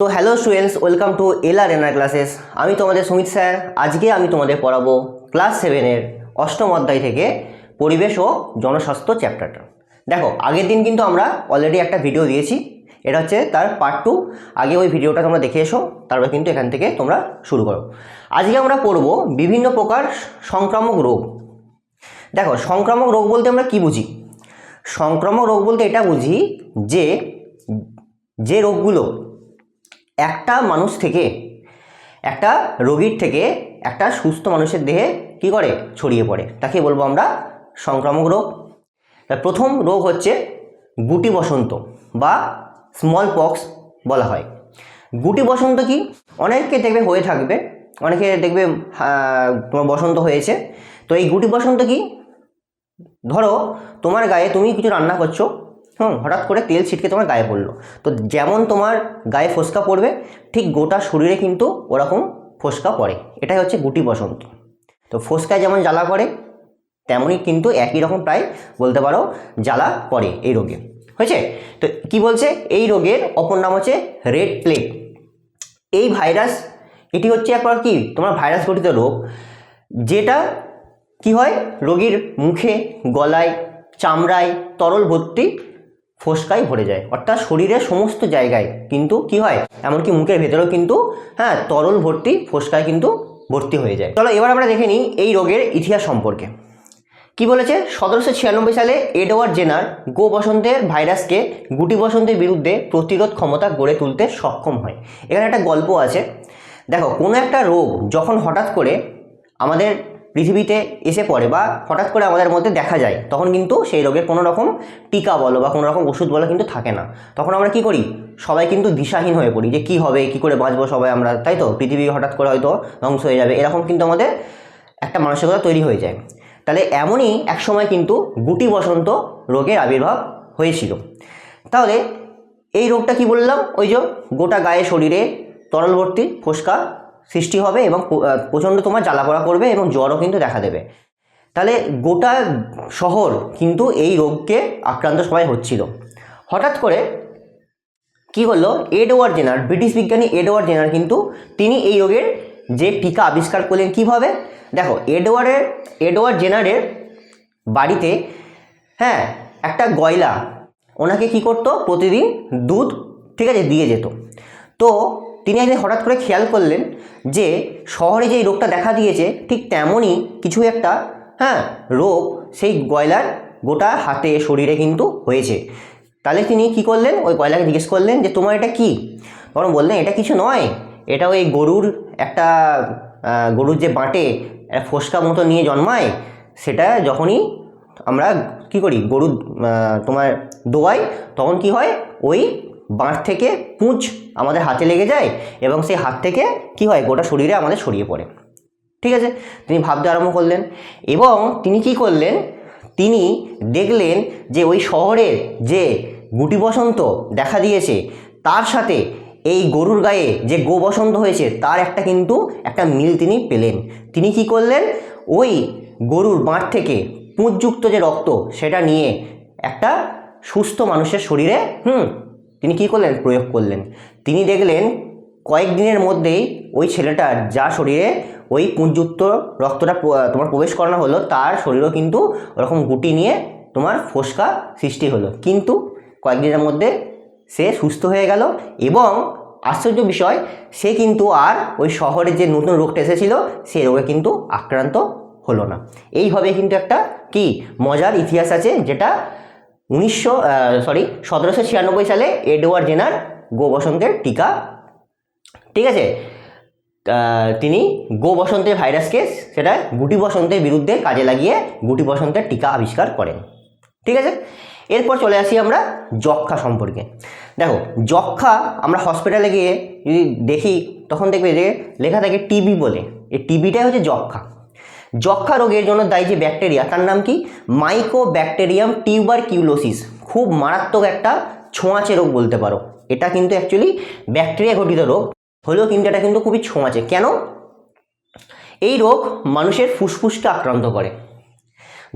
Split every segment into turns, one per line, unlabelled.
তো hello students welcome two LR NR classes আমি তোমাদের সুমিত স্যার, আজকে আমি তোমাদের পড়াবো ক্লাস সেভেনের অষ্টম অধ্যায় থেকে পরিবেশ ও জনস্বাস্থ্য চ্যাপ্টারটা দেখো, আগের দিন কিন্তু আমরা অলরেডি একটা ভিডিও দিয়েছি, এটা হচ্ছে তার পার্ট টু আগে ওই ভিডিওটা তোমরা দেখে এসো, তারপর কিন্তু এখান থেকে তোমরা শুরু করো। আজকে আমরা পড়ব বিভিন্ন প্রকার সংক্রামক রোগ। দেখো, সংক্রামক রোগ বলতে আমরা কি বুঝি? সংক্রামক রোগ বলতে এটা বুঝি যে যে রোগগুলো একটা মানুষ থেকে, একটা রোগীর থেকে একটা সুস্থ মানুষের দেহে কি করে? ছড়িয়ে পড়ে। তাকে বলব আমরা সংক্রামক রোগ। তার প্রথম রোগ হচ্ছে গুটি বসন্ত বা স্মল পক্স বলা হয়। গুটি বসন্ত কি? অনেককে দেখবে হয়ে থাকবে, অনেকে দেখবে তোমার বসন্ত হয়েছে। তো এই গুটি বসন্ত কি? ধরো তোমার গায়ে তুমি কিছু রান্না করছ হুম, হঠাৎ করে তেল ছিটকে তোমার গায়ে পড়ল। তো যেমন তোমার গায়ে ফোসকা পড়বে, ঠিক গোটা শরীরে কিন্তু ওরকম ফোসকা পড়ে। এটাই হচ্ছে গুটি বসন্ত। তো ফোসকায় যেমন জ্বালা করে, তেমনই কিন্তু একই রকম প্রায় বলতে পারো জ্বালা করে এই রোগে। হয়েছে? তো কি বলছে? এই রোগের অপর নাম হচ্ছে রেড প্লেগ। এই ভাইরাস, এটি হচ্ছে একবার কি? তোমার ভাইরাস গঠিত রোগ, যেটা কি হয়? রোগীর মুখে, গলায়, চামড়ায় তরল ভর্তি ফোসকায় ভরে যায়। অর্থাৎ শরীরের সমস্ত জায়গায় কিন্তু কি হয়? এমনকি মুখের ভেতরেও কিন্তু হ্যাঁ তরল ভর্তি ফোসকায় কিন্তু ভর্তি হয়ে যায়। চলো এবার আমরা দেখে নিই এই রোগের ইতিহাস সম্পর্কে। কি বলেছে? সতেরোশো ছিয়ানব্বই সালে এডওয়ার্ড জেনার গো বসন্তের ভাইরাসকে গুটি বসন্তের বিরুদ্ধে প্রতিরোধ ক্ষমতা গড়ে তুলতে সক্ষম হয়। এখানে একটা গল্প আছে। দেখো, কোনো একটা রোগ যখন হঠাৎ করে আমাদের পৃথিবীতে এসে পড়ে বা হঠাৎ করে আমাদের মধ্যে দেখা যায়, তখন কিন্তু সেই রোগের কোনো রকম টিকা বলো বা কোনো রকম ওষুধ বলো কিন্তু থাকে না। তখন আমরা কি করি? সবাই কিন্তু দিশাহীন হয়ে পড়ি যে কি হবে, কি করে বাঁচবো সবাই আমরা, তাই তো? পৃথিবী হঠাৎ করে হয়তো ধ্বংস হয়ে যাবে, এরকম কিন্তু আমাদের একটা মানসিকতা তৈরি হয়ে যায়। তাহলে এমনই এক সময় কিন্তু গুটি বসন্ত রোগের আবির্ভাব হয়েছিল। তাহলে এই রোগটা কি বললাম? ওই যে গোটা গায়ে শরীরে তরল ভর্তি ফোসকা সৃষ্টি হবে এবং প্রচণ্ড তোমার জ্বালাপড়া করবে এবং জ্বরও কিন্তু দেখা দেবে। তাহলে গোটা শহর কিন্তু এই রোগকে আক্রান্ত সবাই হচ্ছিল। হঠাৎ করে কি হলো? এডওয়ার্ড জেনার ব্রিটিশ বিজ্ঞানী এডওয়ার্ড জেনার কিন্তু তিনি এই রোগের যে টিকা আবিষ্কার করলেন কীভাবে? দেখো, এডওয়ার্ডের, এডওয়ার্ড জেনারের বাড়িতে হ্যাঁ একটা গয়লা, ওনাকে কি করতো? প্রতিদিন দুধ, ঠিক আছে, দিয়ে যেত। তো তিনি একদিন হঠাৎ করে খেয়াল করলেন যে শহরে যে রোগটা দেখা দিয়েছে, ঠিক তেমনই কিছু একটা হ্যাঁ রোগ সেই গয়লার গোটা হাতে, শরীরে কিন্তু হয়েছে। তাহলে তিনি কি করলেন? ওই গয়লাকে জিজ্ঞেস করলেন যে, তোমার এটা কি? তখন বললেন, এটা কিছু নয়। এটা ওই গরুর একটা গরুর যে বাঁটে ফোসকা মতো নিয়ে জন্মায়, সেটা যখনই আমরা কি করি গরু তোমার দোয়াই, তখন কি হয়? ওই বাঁট থেকে পুঁজ আমাদের হাতে লেগে যায় এবং সেই হাত থেকে কি হয়? গোটা শরীরে আমাদের ছড়িয়ে পড়ে। ঠিক আছে? তিনি ভাবতে আরম্ভ করলেন এবং তিনি কি করলেন? তিনি দেখলেন যে ওই শহরের যে গুটি বসন্ত দেখা দিয়েছে, তার সাথে এই গরুর গায়ে যে গো বসন্ত হয়েছে, তার একটা কিন্তু একটা মিল তিনি পেলেন। তিনি কি করলেন? ওই গরুর বাঁট থেকে পুঁজযুক্ত যে রক্ত, সেটা নিয়ে একটা সুস্থ মানুষের শরীরে, হুম তিনি কি করলেন? প্রয়োগ করলেন। তিনি দেখলেন কয়েকদিনের মধ্যেই ওই ছেলেটার যা শরীরে ওই পুঁজযুক্ত রক্তটা তোমার প্রবেশ করানো হলো, তার শরীরও কিন্তু ওরকম গুটি নিয়ে তোমার ফোসকা সৃষ্টি হলো। কিন্তু কয়েকদিনের মধ্যে সে সুস্থ হয়ে গেল এবং আশ্চর্য বিষয়, সে কিন্তু আর ওই শহরে যে নতুন রোগটা এসেছিল, সে রোগে কিন্তু আক্রান্ত হলো না। এইভাবে কিন্তু একটা কি মজার ইতিহাস আছে, যেটা উনিশশো সরি সতেরোশো ছিয়ানব্বই সালে এডওয়ার্ড জেনার গো বসন্তের টিকা। ঠিক আছে? তিনি গো বসন্তের ভাইরাসকে সেটা গুটি বসন্তের বিরুদ্ধে কাজে লাগিয়ে গুটি বসন্তের টিকা আবিষ্কার করেন। ঠিক আছে? এরপর চলে আসি আমরা যক্ষা সম্পর্কে। দেখো, যক্ষা আমরা হসপিটালে গিয়ে যদি দেখি, তখন দেখবে যে লেখা থাকে টিবি বলে। এই টিবিটাই হচ্ছে যক্ষা। যক্ষা রোগের জন্য দায়ী যে ব্যাকটেরিয়া, তার নাম কি? মাইকো ব্যাকটেরিয়াম টিউবার কিউলোসিস খুব মারাত্মক একটা ছোঁয়াচে রোগ বলতে পারো। এটা কিন্তু অ্যাকচুয়ালি ব্যাকটেরিয়া ঘটিত রোগ। হলেও কিন্তু এটা কিন্তু খুবই ছোঁয়াচে। কেন? এই রোগ মানুষের ফুসফুসকে আক্রান্ত করে।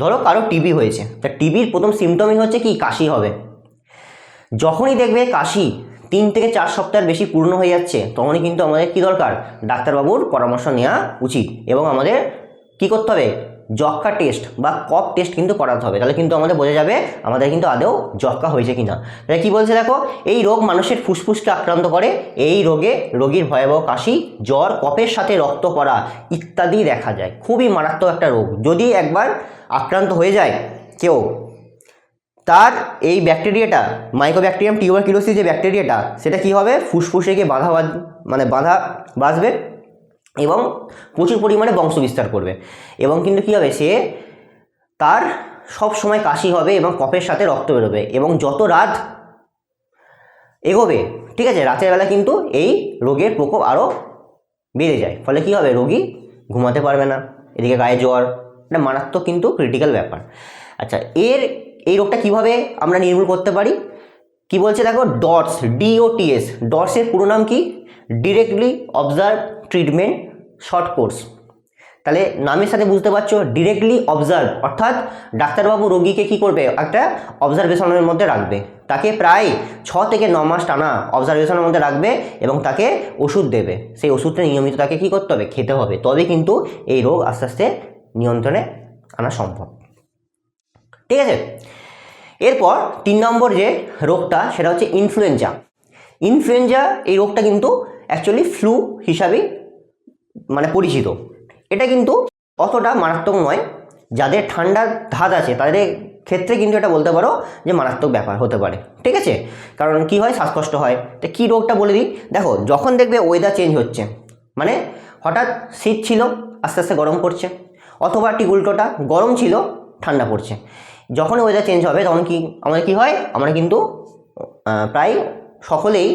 ধরো কারও টিবি হয়েছে। তা টিবির প্রথম সিমটমই হচ্ছে কি? কাশি হবে। যখনই দেখবে কাশি তিন থেকে চার সপ্তাহের বেশি পূর্ণ হয়ে যাচ্ছে, তখনই কিন্তু আমাদের কি দরকার? ডাক্তারবাবুর পরামর্শ নেওয়া উচিত এবং আমাদের কি করতে হবে? যক্কা টেস্ট বা কপ টেস্ট কিন্তু করাতে হবে। তাহলে কিন্তু আমাদের বোঝা যাবে, আমাদের কিন্তু আদৌ যক্কা হয়েছে কিনা। তাহলে কি বলছে দেখো, এই রোগ মানুষের ফুসফুসকে আক্রান্ত করে, এই রোগে রোগীর ভয়াবহ কাশি, জ্বর কপের সাথে রক্ত পড়া ইত্যাদি দেখা যায়। খুবই মারাত্মক একটা রোগ। যদি একবার আক্রান্ত হয়ে যায় কেউ, তার এই ব্যাকটেরিয়াটা মাইক্রোব্যাকটেরিয়াম টিউবারকিলোসিস যে ব্যাকটেরিয়াটা সেটা কি হবে? ফুসফুসে গিয়ে বাঁধ মানে বাঁধা বাঁচবে এবং প্রচুর পরিমাণে বংশ বিস্তার করবে। এবং কিন্তু কী হবে? সে তার সব সময় কাশি হবে এবং কফের সাথে রক্ত বেরোবে এবং যত রাত এগোবে, ঠিক আছে? রাতের বেলা কিন্তু এই রোগের প্রকোপ আরও বেড়ে যায়। ফলে কি হবে? রোগী ঘুমাতে পারবে না, এদিকে গায়ে জ্বর, এটা মারাত্মক কিন্তু ক্রিটিক্যাল ব্যাপার। আচ্ছা এর, এই রোগটা কীভাবে আমরা নির্মূল করতে পারি? কি বলছে দেখো? ডটস ডিওটিএস ডটসের পুরো নাম কি? Directly observe treatment short course তাহলে নামের সাথে বুঝতে পারছ ডিরেক্টলি অবজার্ভ অর্থাৎ ডাক্তারবাবু রোগীকে কি করবে? একটা অবজারভেশনের মধ্যে রাখবে। তাকে প্রায় ছ থেকে ন মাস টানা অবজারভেশনের মধ্যে রাখবে এবং তাকে ওষুধ দেবে। সেই ওষুধটা নিয়মিত তাকে কী করতে হবে? খেতে হবে। তবে কিন্তু এই রোগ আস্তে আস্তে নিয়ন্ত্রণে আনা সম্ভব। ঠিক আছে? এরপর তিন নম্বর যে রোগটা, সেটা হচ্ছে ইনফ্লুয়েঞ্জা ইনফ্লুয়েঞ্জা এই রোগটা কিন্তু অ্যাকচুয়ালি ফ্লু হিসাবেই মানে পরিচিত। এটা কিন্তু অতটা মারাত্মক নয় যাদের ঠান্ডার ধাত আছে, তাদের ক্ষেত্রে কিন্তু এটা বলতে পারো যে মারাত্মক ব্যাপার হতে পারে। ঠিক আছে? কারণ কি হয়? শ্বাসকষ্ট হয়। তো কী রোগটা বলে দিই? দেখো, যখন দেখবে ওয়েদার চেঞ্জ হচ্ছে মানে হঠাৎ শীত ছিল, আস্তে আস্তে গরম পড়ছে, অথবা ঠিক উল্টোটা, গরম ছিল, ঠান্ডা পড়ছে। যখন ওয়েদার চেঞ্জ হবে, তখন কি, আমাদের কি হয়? আমরা কিন্তু প্রায় সকলেই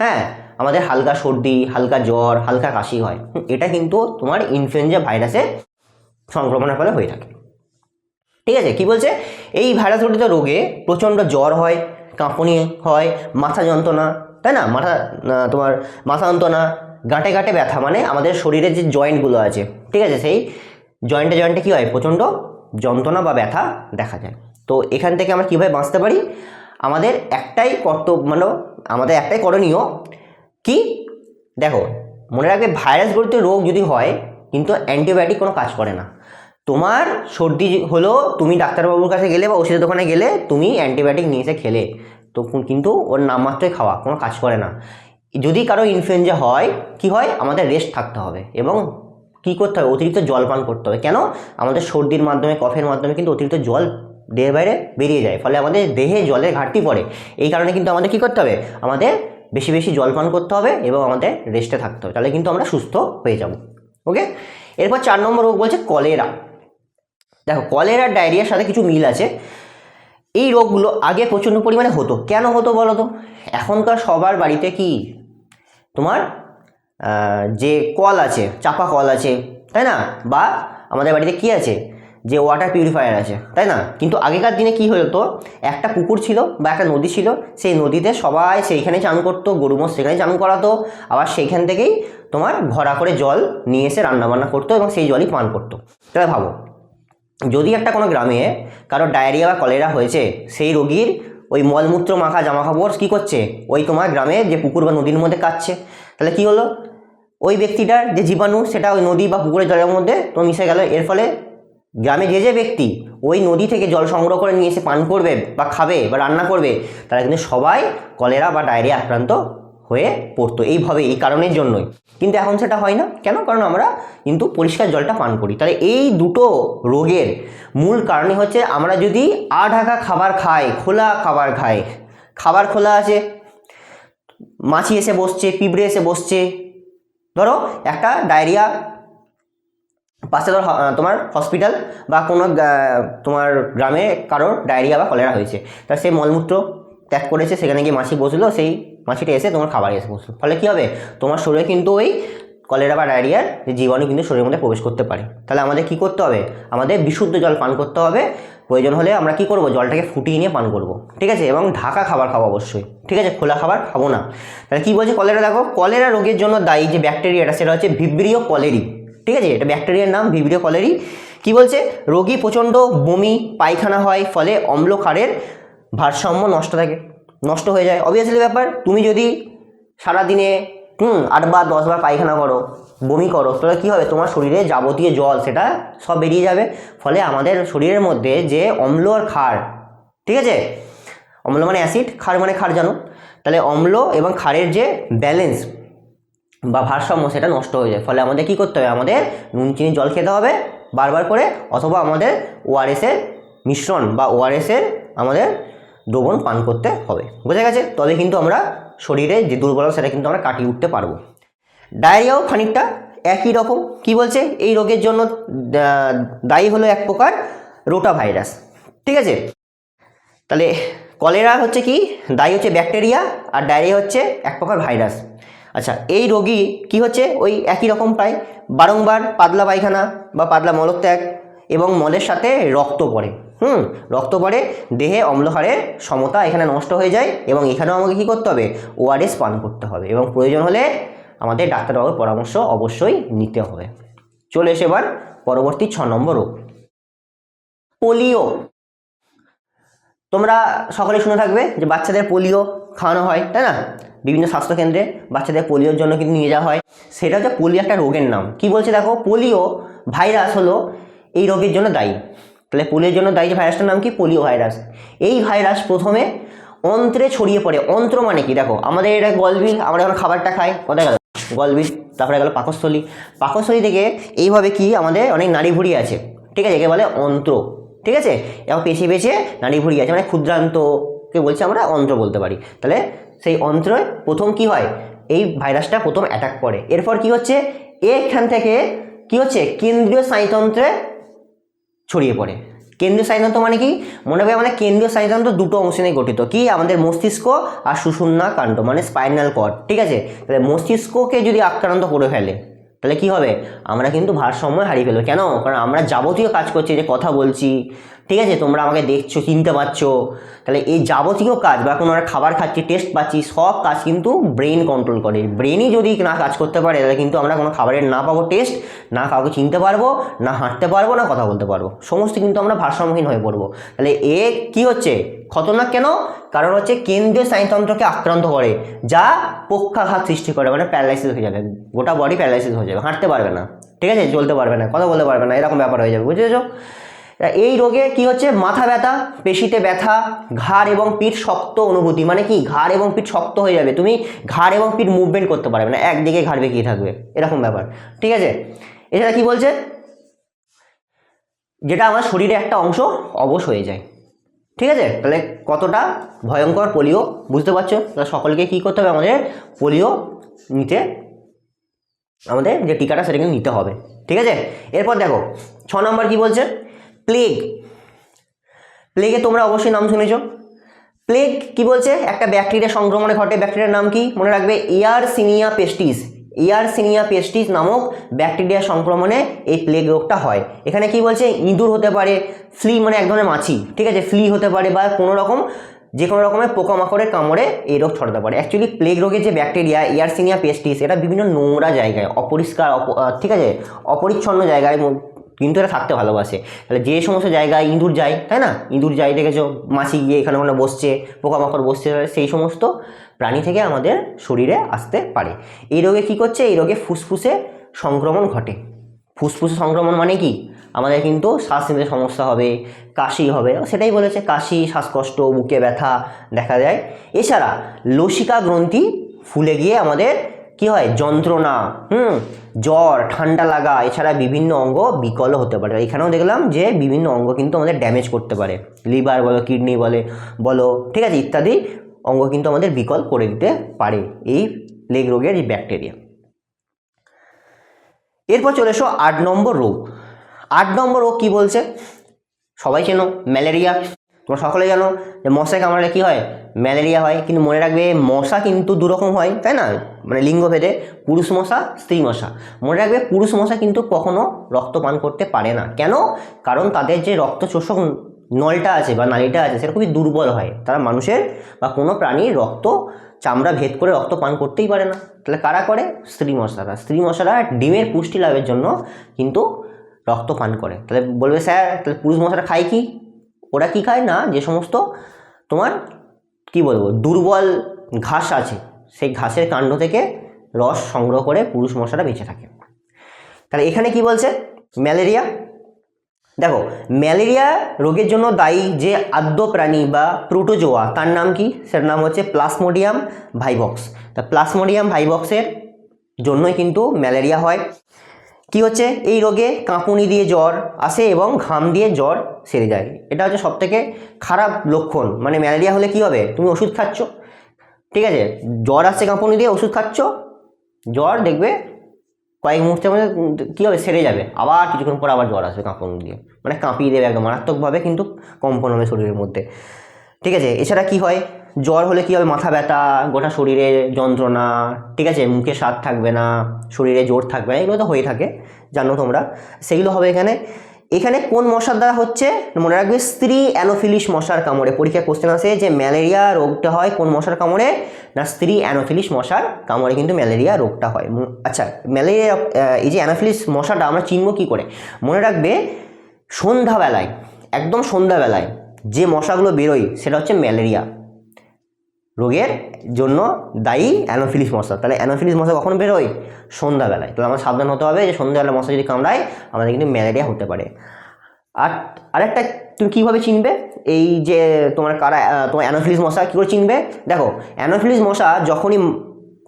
হ্যাঁ আমাদের হালকা সর্দি, হালকা জ্বর, হালকা কাশি হয়। এটা কিন্তু তোমার ইনফ্লুয়েঞ্জা ভাইরাসের সংক্রমণের ফলে হয়ে থাকে। ঠিক আছে? কি বলছে? এই ভাইরাস ঘটিত রোগে প্রচণ্ড জ্বর হয়, কাঁপুনি হয়, মাথা যন্ত্রণা, তাই না? মাথা তোমার মাথা যন্ত্রণা, গাঁটে গাঁটে ব্যথা মানে আমাদের শরীরের যে জয়েন্টগুলো আছে, ঠিক আছে? সেই জয়েন্টে জয়েন্টে কী হয়? প্রচণ্ড যন্ত্রণা বা ব্যথা দেখা যায়। তো এখান থেকে আমরা কীভাবে বাঁচতে পারি? আমাদের একটাই কর্তব্য মানে আমাদের একটাই করণীয় কি? দেখো, মনে রাখবে ভাইরাস গঠিত রোগ যদি হয়, কিন্তু অ্যান্টিবায়োটিক কোনো কাজ করে না। তোমার সর্দি হলো, তুমি ডাক্তারবাবুর কাছে গেলে বা ওষুধের দোকানে গেলে তুমি অ্যান্টিবায়োটিক নিয়ে এসে খেলে। তো কিন্তু ওর নামমাত্রই খাওয়া, কোনো কাজ করে না। যদি কারও ইনফ্লুয়েঞ্জা হয়, কি হয়? আমাদের রেস্ট থাকতে হবে এবং কী করতে হবে? অতিরিক্ত জল পান করতে হবে। কেন? আমাদের সর্দির মাধ্যমে, কফের মাধ্যমে কিন্তু অতিরিক্ত জল দেহের বাইরে বেরিয়ে যায়। ফলে আমাদের দেহে জলের ঘাটতি পড়ে। এই কারণে কিন্তু আমাদের কী করতে হবে? আমাদের বেশি বেশি জল পান করতে হবে এবং আমাদের রেস্টে থাকতে হবে। তাহলে কিন্তু আমরা সুস্থ হয়ে যাব। ওকে এরপর চার নম্বর রোগ বলছে কলেরা। দেখো, কলেরা ডায়রিয়ার সাথে কিছু মিল আছে। এই রোগগুলো আগে প্রচণ্ড পরিমাণে হতো। কেন হতো বলো তো? এখনকার সবার বাড়িতে কি? তোমার যে কল আছে, চাপা কল আছে, তাই না? বা আমাদের বাড়িতে কি আছে? যে ওয়াটার পিউরিফায়ার আছে, তাই না? কিন্তু আগেকার দিনে কি হতো? একটা পুকুর ছিল বা একটা নদী ছিল, সেই নদীতে সবাই সেইখানে চান করতো, গরু মোষ সেখানে চান করাতো, আবার সেইখান থেকেই তোমার ভরা করে জল নিয়ে এসে রান্নাবান্না করতো এবং সেই জলই পান করতো। তাহলে ভাবো, যদি একটা কোনো গ্রামে কারও ডায়রিয়া বা কলেরা হয়েছে, সেই রোগীর ওই মলমূত্র মাখা জামা কাপড় কী করছে? ওই তোমার গ্রামে যে পুকুর বা নদীর মধ্যে কাটছে তাহলে কি হলো? ওই ব্যক্তিটার যে জীবাণু, সেটা ওই নদী বা পুকুরের জলের মধ্যে তো মিশে গেল, এর ফলে গ্রামে যে যে ব্যক্তি ওই নদী থেকে জল সংগ্রহ করে নিয়ে এসে পান করবে বা খাবে বা রান্না করবে, তারা কিন্তু সবাই কলেরা বা ডায়রিয়া আক্রান্ত হয়ে পড়তো। এইভাবে, এই কারণের জন্যই। কিন্তু এখন সেটা হয় না। কেন? কারণ আমরা কিন্তু পরিষ্কার জলটা পান করি। তাহলে এই দুটো রোগের মূল কারণই হচ্ছে আমরা যদি আ ঢাকা খাবার খাই, খোলা খাবার খাই, খাবার খোলা আছে, মাছি এসে বসছে, পিঁপড়ে এসে বসছে, ধরো একটা ডায়রিয়া পাশে ধর তোমার হসপিটাল বা কোনো তোমার গ্রামে কারোর ডায়রিয়া বা কলেরা হয়েছে। তার সেই মলমূত্র ত্যাগ করেছে, সেখানে গিয়ে মাছি বসল, সেই মাছিটা এসে তোমার খাবারে এসে বসল। ফলে কী হবে? তোমার শরীরে কিন্তু ওই কলেরা বা ডায়রিয়ার যে জীবাণু কিন্তু শরীরের মধ্যে প্রবেশ করতে পারে। তাহলে আমাদের কি করতে হবে? আমাদের বিশুদ্ধ জল পান করতে হবে। প্রয়োজন হলে আমরা কি করব? জলটাকে ফুটিয়ে নিয়ে পান করব। ঠিক আছে? এবং ঢাকা খাবার খাব অবশ্যই। ঠিক আছে? খোলা খাবার খাব না। তাহলে কী বলছে কলেরা দেখো কলেরা রোগের জন্য দায়ী যে ব্যাকটেরিয়াটা সেটা হচ্ছে ভিব্রিও কলেরি ঠিক আছে? এটা ব্যাকটেরিয়ার নাম ভিব্রিও কলেরি কি বলছে? রোগী প্রচণ্ড বমি, পায়খানা হয়, ফলে অম্লক্ষারের ভারসাম্য নষ্ট থাকে, নষ্ট হয়ে যায়। অবভিয়াসলি ব্যাপার, তুমি যদি সারাদিনে, হুম আটবার দশবার পায়খানা করো, বমি করো, তাহলে কী হবে? তোমার শরীরে যাবতীয় জল, সেটা সব বেরিয়ে যাবে। ফলে আমাদের শরীরের মধ্যে যে অম্ল আর ক্ষার, ঠিক আছে? অম্ল মানে অ্যাসিড ক্ষার মানে ক্ষার জানো? তাহলে অম্ল এবং ক্ষারের যে ব্যালেন্স বা ভারসাম্য সেটা নষ্ট হয়ে যায়। ফলে আমাদের কী করতে হবে? আমাদের নুন, চিনি, জল খেতে হবে বারবার করে, অথবা আমাদের ওআরএসের মিশ্রণ বা ওআরএসের আমাদের দ্রবণ পান করতে হবে। বোঝা গেছে? তবে কিন্তু আমরা শরীরে যে দুর্বলতা, সেটা কিন্তু আমরা কাটিয়ে উঠতে পারব। ডায়রিয়াও খানিকটা একই রকম। কি বলছে? এই রোগের জন্য দায়ী হলো এক প্রকার রোটা ভাইরাস। ঠিক আছে? তাহলে কলেরা হচ্ছে কি? দায়ী হচ্ছে ব্যাকটেরিয়া আর ডায়রিয়া হচ্ছে এক প্রকার ভাইরাস। আচ্ছা এই রোগী কি হচ্ছে? ওই একই রকম প্রায়। বারংবার পাতলা পায়খানা বা পাতলা মলত্যাগ এবং মলের সাথে রক্ত পড়ে। হুম, রক্ত পড়ে, দেহে অম্লহারের সমতা এখানে নষ্ট হয়ে যায় এবং এখানেও আমাকে কী করতে হবে? ওআরএস পান করতে হবে এবং প্রয়োজন হলে আমাদের ডাক্তারবাবুর পরামর্শ অবশ্যই নিতে হবে। চলে এসে এবার পরবর্তী ছ নম্বর রোগ। পোলিও। তোমরা সকলে শুনে থাকবে যে বাচ্চাদের পোলিও খাওয়ানো হয়, তাই না? বিভিন্ন স্বাস্থ্যকেন্দ্রে বাচ্চাদের পোলিওর জন্য কিন্তু নিয়ে যাওয়া হয়। সেটা হচ্ছে পোলিও একটা রোগের নাম। কি বলছে দেখো? পোলিও ভাইরাস হলো এই রোগের জন্য দায়ী। তাহলে পোলিওর জন্য দায়ী ভাইরাসটার নাম কি? Polio virus. এই ভাইরাস প্রথমে অন্ত্রে ছড়িয়ে পড়ে। অন্ত্র মানে কি? দেখো, আমাদের এটা গলবিল, আমরা যখন খাবারটা খাই, কোথায় গেল? গলবিল, তারপরে গেল পাকস্থলী। পাকস্থলী থেকে এইভাবে কি আমাদের অনেক নাড়ি ভুড়ি আছে। ঠিক আছে, একে বলে অন্ত্র। ঠিক আছে? এবং পেছিয়ে পেছে নাড়ি ভুড়ি আছে। মানে ক্ষুদ্রান্তকে বলছে আমরা? অন্ত্র বলতে পারি। তাহলে সেই অন্ত্রে প্রথম কি হয়? এই ভাইরাসটা প্রথম অ্যাটাক করে। এরপর কি হচ্ছে? এখান থেকে কি হচ্ছে? কেন্দ্রীয় স্নায়ুতন্ত্রে ছড়িয়ে পড়ে। কেন্দ্রীয় স্নায়ুতন্ত্র মানে কি? মনে হবে আমাদের কেন্দ্রীয় স্নায়ুতন্ত্র দুটো অংশ নিয়ে গঠিত। কি? আমাদের মস্তিষ্ক আর সুষুম্না কাণ্ড মানে স্পাইনাল কর্ড ঠিক আছে? তাহলে মস্তিষ্ককে যদি আক্রান্ত করে ফেলে, তাহলে কি হবে? আমরা কিন্তু ভারসাম্য হারিয়ে ফেলব। কেন? কারণ আমরা যাবতীয় কাজ করছি, যে কথা বলছি ঠিক আছে, তোমরা আমাকে দেখছ, চিনতে পারছ। তাহলে এই যাবতীয় কাজ, বা কোনো একটা খাবার খাচ্ছি টেস্ট পাচ্ছি, সব কাজ কিন্তু ব্রেন কন্ট্রোল করে। ব্রেনই যদি না কাজ করতে পারে, তাহলে কিন্তু আমরা কোনো খাবারের না পাবো টেস্ট না কাউকে চিনতে পারব, না হাঁটতে পারব, না কথা বলতে পারব। সমস্ত কিন্তু আমরা ভারসাম্যহীন হয়ে পড়ব। তাহলে এ কি হচ্ছে? খতরনাক কেন? কারণ হচ্ছে কেন্দ্রীয় স্নায়ুতন্ত্রকে আক্রান্ত করে, যা পক্ষাঘাত সৃষ্টি করে মানে প্যারালাইসিস হয়ে যাবে। গোটা বডি প্যারালাইসিস হয়ে যাবে, হাঁটতে পারবে না। ঠিক আছে, চলতে পারবে না, কথা বলতে পারবে না, এরকম ব্যাপার হয়ে যাবে, বুঝেছ? এই রোগে কি হচ্ছে? মাথা ব্যথা, পেশিতে ব্যথা, ঘাড় এবং পিঠ শক্ত অনুভূতি। মানে কি? ঘাড় এবং পিঠ শক্ত হয়ে যাবে। তুমি ঘাড় এবং পিঠ মুভমেন্ট করতে পারবে না। একদিকে ঘাড় বেঁকিয়ে থাকবে। এরকম ব্যাপার। ঠিক আছে? এছাড়া কি বলছে? যেটা আমার শরীরে একটা অংশ অবশ হয়ে যায়। ঠিক আছে? তাহলে কতটা ভয়ঙ্কর পোলিও বুঝতে পারছ? তাহলে সকলকে কী করতে হবে? আমাদের পোলিও নিতে, আমাদের যে টিকাটা সেটা কিন্তু নিতে হবে। ঠিক আছে? এরপর দেখো, ছ নম্বর কি বলছে? প্লেগ প্লেগে তোমরা অবশ্যই নাম শুনেছ। প্লেগ কি বলছে? একটা ব্যাকটেরিয়া সংক্রমণে ঘটে। ব্যাকটেরিয়ার নাম কি? মনে রাখবে এয়ার সিনিয়া পেস্টিস এয়ার সিনিয়া পেস্টিস নামক ব্যাকটেরিয়া সংক্রমণে এই প্লেগ রোগটা হয়। এখানে কি বলছে? ইঁদুর হতে পারে ফ্লি মানে এক ধরনের মাছি, ঠিক আছে? ফ্লি হতে পারে বা কোনো রকম, যে কোনো রকমের পোকামাকড়ের কামড়ে এই রোগ ছড়াতে পারে। অ্যাকচুয়ালি প্লেগ রোগের যে ব্যাকটেরিয়া ইয়ারসিনিয়া পেস্টিস এটা বিভিন্ন নোংরা জায়গায়, অপরিষ্কার, অপ- ঠিক আছে? অপরিচ্ছন্ন জায়গায় কিন্তু এটা থাকতে ভালোবাসে। তাহলে যে সমস্ত জায়গায় ইঁদুর যায়, তাই না? ইঁদুর যায় দেখেছ মাছি গিয়ে এখানে ওখানে বসছে, পোকামাকড় বসছে সেই সমস্ত প্রাণী থেকে আমাদের শরীরে আসতে পারে। এই রোগে কী করছে? এই রোগে ফুসফুসে সংক্রমণ ঘটে। ফুসফুসে সংক্রমণ মানে কি? আমাদের কিন্তু শ্বাস নিতে সমস্যা হবে, কাশি হবে। সেটাই বলেছে, কাশি, শ্বাসকষ্ট, বুকে ব্যথা দেখা যায়। এছাড়া লসিকা গ্রন্থি ফুলে গিয়ে আমাদের কি হয়? যন্ত্রণা, হুম? জ্বর, ঠান্ডা লাগা, এছাড়া বিভিন্ন অঙ্গ বিকল হতে পারে। এখানেও দেখলাম যে বিভিন্ন অঙ্গ কিন্তু আমাদের ড্যামেজ করতে পারে। লিভার বলো কিডনি বলে, বলো, ঠিক আছে? ইত্যাদি অঙ্গ কিন্তু আমাদের বিকল করে দিতে পারে এই লেগ রোগের, এই ব্যাকটেরিয়া এরপর চলে এসো আট নম্বর রোগ। আট নম্বর রোগ কি বলছে? সবাই চেনো ম্যালেরিয়া তোমরা সকলে জানো যে মশায় কামড়ালে কী হয়? ম্যালেরিয়া হয়। কিন্তু মনে রাখবে, মশা কিন্তু দুরকম হয়, তাই না? মানে লিঙ্গভেদে পুরুষ মশা, স্ত্রী মশা। মনে রাখবে, পুরুষ মশা কিন্তু কখনো রক্ত পান করতে পারে না। কেন? কারণ তাদের যে রক্ত শোষক নলটা আছে বা নালীটা আছে, সেটা খুবই দুর্বল হয়। তারা মানুষের বা কোনো প্রাণীর রক্ত চামড়া ভেদ করে রক্ত পান করতেই পারে না। তাহলে কারা করে? স্ত্রী মশারা। স্ত্রী মশারা ডিমের পুষ্টি লাভের জন্য কিন্তু রক্ত পান করে। তাহলে বলবে, স্যার, তাহলে পুরুষ মশারা খায় কি? ওরা কি খায় না? যে সমস্ত তোমার, কি বলব, দুর্বল ঘাস আছে, সেই ঘাসের কাণ্ড থেকে রস সংগ্রহ করে পুরুষ মশারা বেঁচে থাকে। তাহলে এখানে কি বলছে? ম্যালেরিয়া? দেখো, ম্যালেরিয়া রোগের জন্য দায়ী যে আদ্য প্রাণী বা প্রোটোজোয়া, তার নাম কি? সেটার নাম হচ্ছে প্লাসমোডিয়াম ভাইবক্স। তা প্লাসমোডিয়াম ভাইবক্সের জন্যই কিন্তু ম্যালেরিয়া হয়। কি হচ্ছে? এই রোগে কাঁপুনি দিয়ে জ্বর আসে এবং ঘাম দিয়ে জ্বর সেরে যায়। এটা হচ্ছে সবথেকে খারাপ লক্ষণ। মানে ম্যালেরিয়া হলে কি হবে? তুমি ওষুধ খাচ্ছ। ঠিক আছে? জ্বর আসছে কাঁপুনি দিয়ে, ওষুধ খাচ্ছ। জ্বর দেখবে কয়েক মুহূর্তের মধ্যে কী হবে? সেরে যাবে। আবার কিছুক্ষণ পর আবার জ্বর আসবে কাঁপন দিয়ে। মানে কাঁপিয়ে দেবে একদম মারাত্মকভাবে, কিন্তু কম্পন হবে শরীরের মধ্যে। ঠিক আছে? এছাড়া কি হয়? জ্বর হলে কী হবে? মাথা ব্যথা, গোটা শরীরে যন্ত্রণা, ঠিক আছে? মুখে স্বাদ থাকবে না, শরীরে জোর থাকবে না, এগুলো তো হয়ে থাকে, জানো তোমরা। সেগুলো হবে এখানে। এখানে কোন মশার দ্বারা হচ্ছে? মনে রাখবে স্ত্রী অ্যানোফিলিস মশার কামড়ে। পরীক্ষা কোশ্চেন আসে যে ম্যালেরিয়া রোগটা হয় কোন মশার কামড়ে? না, স্ত্রী অ্যানোফিলিস মশার কামড়ে কিন্তু ম্যালেরিয়া রোগটা হয়। আচ্ছা ম্যালেরিয়া এই যে অ্যানোফিলিস মশাটা আমরা চিনব কী করে? মনে রাখবে সন্ধ্যাবেলায়, একদম সন্ধ্যাবেলায় যে মশাগুলো বেরোয়, সেটা হচ্ছে ম্যালেরিয়া। রোগের জন্য দায়ী অ্যানোফিলিস মশা। তাহলে অ্যানোফিলিস মশা কখন বেরোয় সন্ধ্যাবেলায়। তাহলে আমার সাবধান হতে হবে যে সন্ধ্যাবেলা মশা যদি কামড়ায়, আমাদের কিন্তু ম্যালেরিয়া হতে পারে। আর আরেকটা, তুমি কীভাবে চিনবে? এই যে তোমার কারা তোমার অ্যানোফিলিস মশা কী করে চিনবে? দেখো, অ্যানোফিলিস মশা যখনই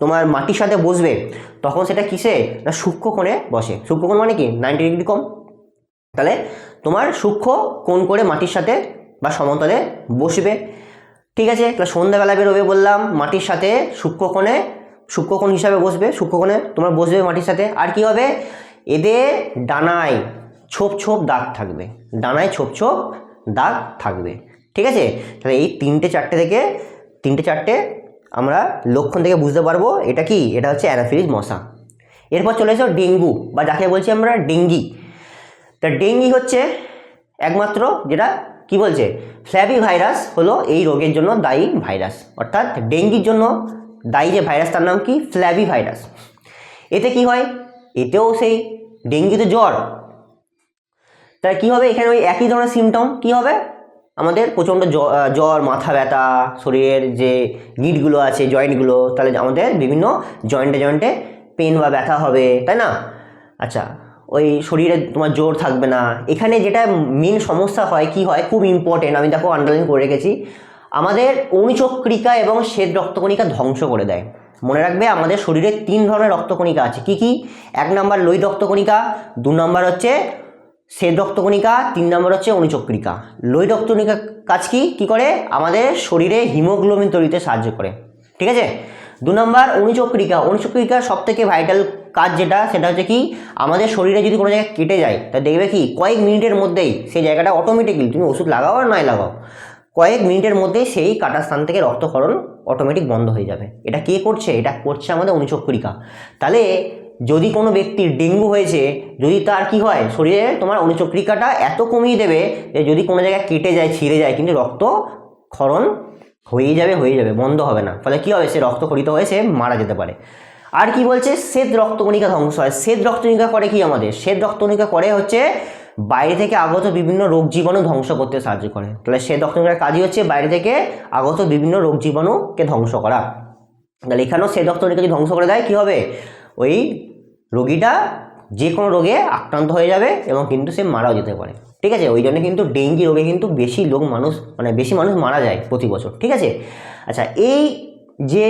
তোমার মাটির সাথে বসবে, তখন সেটা কিসে? না সূক্ষ্ম কোণে বসে। সূক্ষ্ম কোণ মানে কি? নাইনটি ডিগ্রি কম তাহলে তোমার সূক্ষ্ম কোণ করে মাটির সাথে বা সমতলে বসবে। ঠিক আছে? তাহলে সন্ধ্যাবেলা বেরোবে বললাম, মাটির সাথে সূক্ষ্মকোণে সূক্ষ্মকোণ হিসাবে বসবে সূক্ষ্মকোণে তোমার বসবে মাটির সাথে। আর কি হবে? এদের ডানায় ছোপ ছোপ দাগ থাকবে। ডানায় ছোপ ছোপ দাগ থাকবে। ঠিক আছে? তাহলে এই তিনটে চারটে থেকে, তিনটে চারটে আমরা লক্ষণ থেকে বুঝতে পারব এটা কি? এটা হচ্ছে অ্যানাফিলিস মশা। এরপর চলে এসো ডেঙ্গু, বা যাকে বলছি আমরা, ডেঙ্গি। তা ডেঙ্গি হচ্ছে একমাত্র যেটা কি বলছে? ফ্ল্যাবি ভাইরাস হলো এই রোগের জন্য দায়ী ভাইরাস। অর্থাৎ ডেঙ্গির জন্য দায়ী যে ভাইরাস, তার নাম কি? Flavi virus. এতে কি হয়? এতেও সেই ডেঙ্গিতে জ্বর। তাহলে কী হবে? এখানে ওই একই ধরনের সিমটম কি হবে? আমাদের প্রচণ্ড জ্বর, মাথা ব্যথা, শরীরের যে গিটগুলো আছে, জয়েন্টগুলো, তাহলে আমাদের বিভিন্ন জয়েন্টে জয়েন্টে পেন বা ব্যথা হবে, তাই না? আচ্ছা ওই শরীরে তোমার জোর থাকবে না। এখানে যেটা মেন সমস্যা হয়, কি হয়? খুব ইম্পর্টেন্ট আমি দেখো আন্ডারলাইন করে রেখেছি। আমাদের অণুচক্রিকা এবং শ্বেত রক্তকণিকা ধ্বংস করে দেয়। মনে রাখবে, আমাদের শরীরে তিন ধরনের রক্তকণিকা আছে। কি কি? এক নাম্বার লোই রক্তকণিকা, দু নাম্বার হচ্ছে শ্বেত রক্তকণিকা, তিন নম্বর হচ্ছে অনুচক্রিকা লোই রক্তকণিকা কাজ কি? কি করে? আমাদের শরীরে হিমোগ্লোবিন তৈরিতে সাহায্য করে। ঠিক আছে? দু নম্বর অনুচক্রিকার সব থেকে ভাইটাল কাজ যেটা, সেটা হচ্ছে কি, আমাদের শরীরে যদি কোনো জায়গায় কেটে যায়, তা দেখবে কি, কয়েক মিনিটের মধ্যেই সেই জায়গাটা অটোমেটিকলি তুমি ওষুধ লাগাও আর নয় লাগাও। কয়েক মিনিটের মধ্যেই সেই কাটা স্থান থেকে রক্তক্ষরণ অটোমেটিক বন্ধ হয়ে যাবে। এটা কে করছে? এটা করছে আমাদের অনুচক্রিকা। তাহলে যদি কোনো ব্যক্তির ডেঙ্গু হয়েছে, যদি তার কি হয়, শরীরে তোমার অনুচক্রিকাটা এত কমিয়ে দেবে যে যদি কোনো জায়গায় কেটে যায়, ছিঁড়ে যায়, কিন্তু রক্ত ক্ষরণ হয়েই যাবে হয়ে যাবে, বন্ধ হবে না। ফলে কি হবে? সে রক্ত রক্তক্ষরিত হয়ে সে মারা যেতে পারে। আর কি বলছে? শ্বেত রক্তকণিকা ধ্বংস হয়। শ্বেত রক্তকণিকা করে কি আমাদের? শ্বেত রক্তকণিকা করে হচ্ছে বাইরে থেকে আগত বিভিন্ন রোগ জীবাণু ধ্বংস করতে সাহায্য করে। তাহলে শ্বেত রক্তকণিকার কাজই হচ্ছে বাইরে থেকে আগত বিভিন্ন রোগ জীবাণুকে ধ্বংস করা। তাহলে এখানেও শ্বেত রক্তকণিকা যদি ধ্বংস করে দেয়, কী হবে? ওই রোগীটা যে কোনো রোগে আক্রান্ত হয়ে যাবে এবং কিন্তু সে মারাও যেতে পারে। ঠিক আছে? ওই জন্য কিন্তু ডেঙ্গি রোগে কিন্তু বেশি লোক মানুষ মানে বেশি মানুষ মারা যায় প্রতি বছর। ঠিক আছে? আচ্ছা এই যে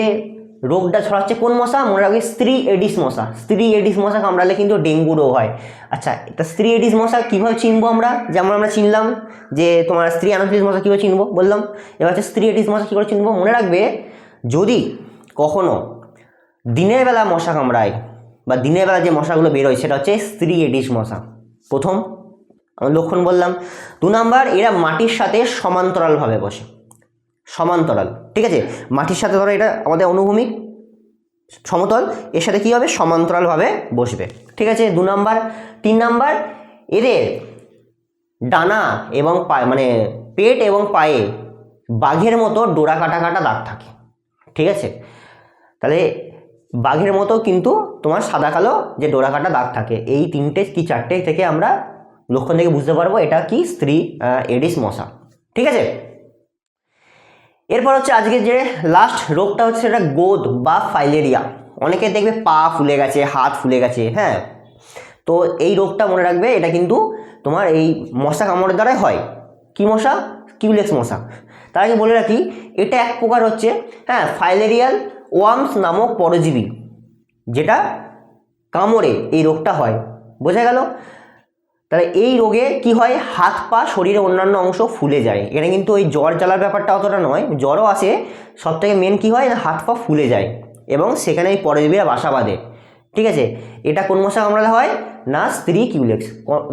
রোগটা ছড়াচ্ছে কোন মশা? মনে রাখবে স্ত্রী এডিস মশা। স্ত্রী এডিস মশা কামড়ালে কিন্তু ডেঙ্গু রোগ হয়। আচ্ছা এটা স্ত্রী এডিস মশা কীভাবে চিনবো আমরা? যেমন আমরা চিনলাম যে তোমার স্ত্রী অ্যানোফিলিস মশা কীভাবে চিনবো বললাম। এবার হচ্ছে স্ত্রী এডিস মশা কী করে চিনবো? মনে রাখবে যদি কখনো দিনের বেলা মশা কামড়ায় বা দিনের বেলা যে মশাগুলো বেরোয়, সেটা হচ্ছে স্ত্রী এডিস মশা। প্রথম, আমি লক্ষণ বললাম। দু নাম্বার, এরা মাটির সাথে সমান্তরালভাবে বসে। সমান্তরাল ঠিক আছে? মাটির সাথে ধরো এটা আমাদের অনুভূমিক সমতল, এর সাথে কী হবে? সমান্তরালভাবে বসবে। ঠিক আছে? দু নাম্বার, তিন নাম্বার, এদের ডানা এবং পায়ে মানে পেট এবং পায়ে বাঘের মতো ডোরা কাটা কাটা দাগ থাকে। ঠিক আছে? তাহলে বাঘের মতো কিন্তু তোমার সাদা কালো যে ডোরা কাটা দাগ থাকে, এই তিনটে কি চারটে থেকে আমরা লক্ষণ থেকে বুঝতে পারব এটা কি স্ত্রী এডিস মশা। ঠিক আছে? এরপর হচ্ছে আজকে যে লাস্ট রোগটা হচ্ছে সেটা গোদ বা ফাইলেরিয়া। অনেকে দেখবে পা ফুলে গেছে, হাত ফুলে গেছে হ্যাঁ? তো এই রোগটা মনে রাখবে, এটা কিন্তু তোমার এই মশা কামড়ের দ্বারাই হয়। কি মশা? কিউলেক্স মশা। তার আগে বলে রাখি, এটা এক প্রকার হচ্ছে হ্যাঁ ফাইলেরিয়াল ওয়ার্মস নামক পরজীবী, যেটা কামড়ে এই রোগটা হয়। বোঝা গেল? তাহলে এই রোগে কি হয়? হাত পা শরীরের অন্যান্য অংশ ফুলে যায়। এখানে কিন্তু ওই জ্বর জ্বালার ব্যাপারটা অতটা নয়। জ্বরও আসে সব থেকে মেন কী হয়? হাত পা ফুলে যায় এবং সেখানে এই পরজীবীরা বাসা বাঁধে। ঠিক আছে? এটা কোন মশা কামড়ালে হয়? না, স্ত্রী কিউলেক্স।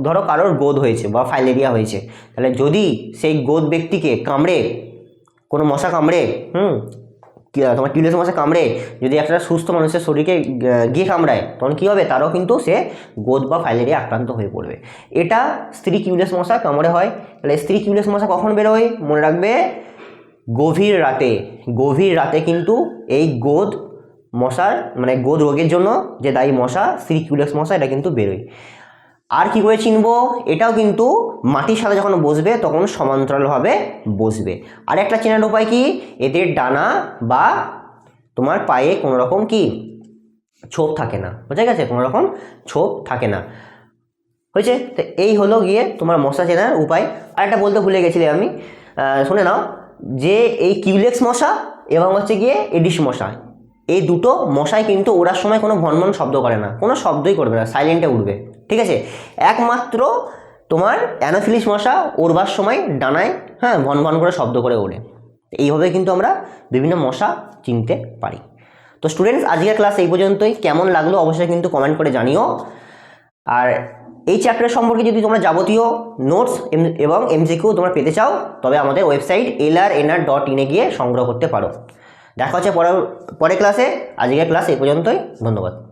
ধরো কারোর গোদ হয়েছে বা ফাইলেরিয়া হয়েছে। তাহলে যদি সেই গোদ ব্যক্তিকে কামড়ে, কোনো মশা কামড়ে, হুম তোমার কিউলেক্স মশা কামড়ে, যদি একটা সুস্থ মানুষের শরীরকে গিয়ে কামড়ায়, তখন কী হবে? তারও কিন্তু সে গোদ বা ফাইলেরিয়া আক্রান্ত হয়ে পড়বে। এটা স্ত্রী কিউলেক্স মশা কামড়ে হয়। তাহলে স্ত্রী কিউলেক্স মশা কখন বেরোয়? মনে রাখবে গভীর রাতে। গভীর রাতে কিন্তু এই গোদ মশার মানে গোদ রোগের জন্য যে দায়ী মশা, স্ত্রী কিউলেক্স মশা এটা কিন্তু বেরোয়। আর কি করে চিনবো? এটাও কিন্তু মাটির সাথে যখন বসবে, তখন সমান্তরালভাবে বসবে। আর একটা চেনার উপায় কি? এদের ডানা বা তোমার পায়ে কোনো রকম কি? ছোপ থাকে না। বোঝা গেছে? কোনো রকম ছোপ থাকে না। হয়েছে? তো এই হলো গিয়ে তোমার মশা চেনার উপায়। আর একটা বলতে ভুলে গেছিলে আমি। শুনে নাও যে এই কিউলেক্স মশা এবং হচ্ছে গিয়ে এডিস মশা, এই দুটো মশাই কিন্তু ওড়ার সময় কোনো ভনভন শব্দ করে না। কোনো শব্দই করবে না। সাইলেন্টে উঠবে ঠিক আছে? একমাত্র তোমার অ্যানোফিলিস মশা ওড়বার সময় ডানায় হ্যাঁ ভন ভন করে শব্দ করে ওড়ে। এইভাবে কিন্তু আমরা বিভিন্ন মশা চিনতে পারি। তো স্টুডেন্টস আজকের ক্লাস এই পর্যন্তই। কেমন লাগল অবশ্যই কিন্তু কমেন্ট করে জানিও। আর এই চ্যাপ্টার সম্পর্কে যদি তোমরা যাবতীয় নোটস এবং এমসিকিউ তোমরা পেতে চাও, তবে আমাদের website L R NR dot ইনে গিয়ে সংগ্রহ করতে পারো। দেখা হচ্ছে পরের পরের ক্লাসে আজকের ক্লাস এই পর্যন্তই। ধন্যবাদ।